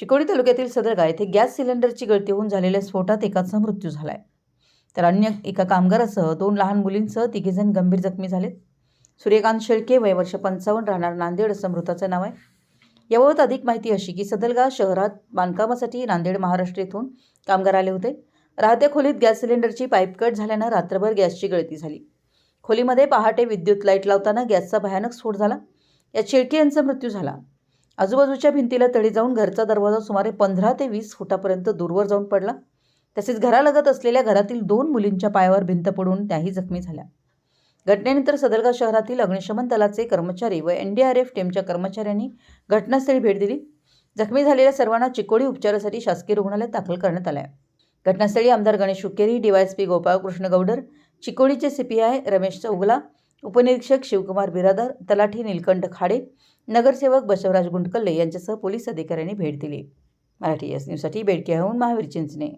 चिकोडी तालुक्यातील सदरगा येथे गॅस सिलेंडरची गळती होऊन झालेल्या स्फोटात एकाचा मृत्यू झाला आहे तर अन्य एका कामगारासह दोन लहान मुलींसह तिघेजण गंभीर जखमी झालेत. सूर्यकांत शेळके वय वर्ष पंचावन्न राहणार नांदेड असं मृताचं नाव आहे. याबाबत अधिक माहिती अशी की सदलगा शहरात बांधकामासाठी नांदेड महाराष्ट्र येथून कामगार आले होते. राहत्या खोलीत गॅस सिलेंडरची पाईप कट झाल्यानं रात्रभर गॅसची गळती झाली. खोलीमध्ये पहाटे विद्युत लाइट लावताना गॅसचा भयानक स्फोट झाला. यात शेळके यांचा मृत्यू झाला. आजूबाजूच्या भिंतीला तडे जाऊन घरचा दरवाजा सुमारे पंधरा ते वीस फुटापर्यंत दूरवर जाऊन पडला. तसेच घरालगत असलेल्या घरातील दोन मुलींच्या पायावर भिंत पडून त्याही जखमी झाल्या. घटनेनंतर सदरगा शहरातील अग्निशमन दलाचे कर्मचारी व एन डी आर एफ टीमच्या कर्मचाऱ्यांनी घटनास्थळी भेट दिली. जखमी झालेल्या सर्वांना चिकोडी उपचारासाठी शासकीय रुग्णालयात दाखल करण्यात आलं आहे घटनास्थळी आमदार गणेश शुकेरी डीवायएसपी गोपाळकृष्ण गौडर चिकोडीचे सीपीआय रमेश चौगला उपनिरीक्षक शिवकुमार बिरादर तलाठी नीलकंठ खाडे नगरसेवक बसवराज गुंडकल्ले यांच्यासह पोलीस अधिकाऱ्यांनी भेट दिली. मराठी एस न्यूजसाठी बेडकेहून महावीर चिंचणे.